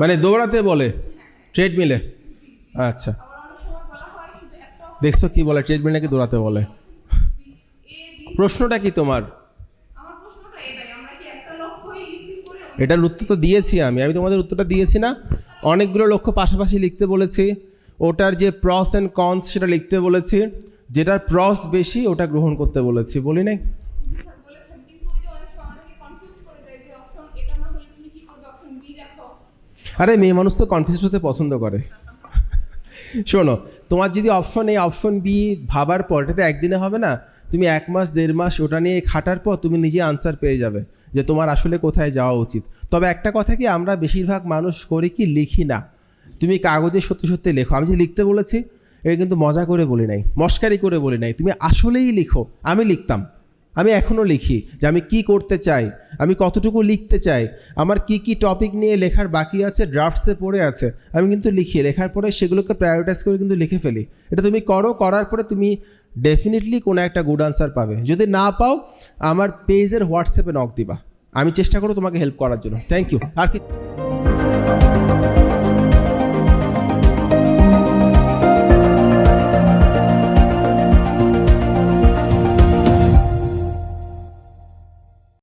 মানে দৌড়াতে বলে ট্রেডমিলে আচ্ছা। দেখছ কি বলে ট্রেডমিল নাকি দৌড়াতে বলে? প্রশ্নটা কি তোমার? এটার উত্তর তো দিয়েছি আমি। আমি তোমাদের উত্তরটা দিয়েছি না। অনেকগুলো লক্ষ্য পাশাপাশি লিখতে বলেছি। ওটার যে প্রস অ্যান্ড কনস সেটা লিখতে বলেছি। যেটার প্রস বেশি ওটা গ্রহণ করতে বলেছি। বলি নাই? এটা আরে মেয়ে মানুষ তো কনফিউজ হতে পছন্দ করে। শোনো তোমার যদি অপশন এ অপশন বি ভাবার পর এটাতে একদিনে হবে না তুমি এক মাস দেড় মাস ওটা নিয়ে খাটার পর তুমি নিজে আনসার পেয়ে যাবে যে তোমার আসলে কোথায় যাওয়া উচিত। তবে একটা কথা কি আমরা বেশিরভাগ মানুষ করি কি লিখি না। তুমি কাগজে সত্যি সত্যি লেখো। আমি যে লিখতে বলেছি, এটা কিন্তু মজা করে বলি নাই, মস্কারি করে বলি নাই। তুমি আসলেই লিখো, আমি লিখতাম। আমি এখনও লিখি যে আমি কি করতে চাই, আমি কতটুকু লিখতে চাই, আমার কি কি টপিক নিয়ে লেখার বাকি আছে ড্রাফটসে পড়ে আছে, আমি কিন্তু লিখি। লেখার পরে সেগুলোকে প্রায়োরিটাইজ করে কিন্তু লিখে ফেলি। এটা তুমি করো, করার পরে তুমি ডেফিনেটলি কোনো একটা গুড আনসার পাবে। যদি না পাও, আমার পেজের হোয়াটসঅ্যাপে নক দিবা। আমি চেষ্টা করব তোমাকে হেল্প করার জন্য। থ্যাংক ইউ আর কি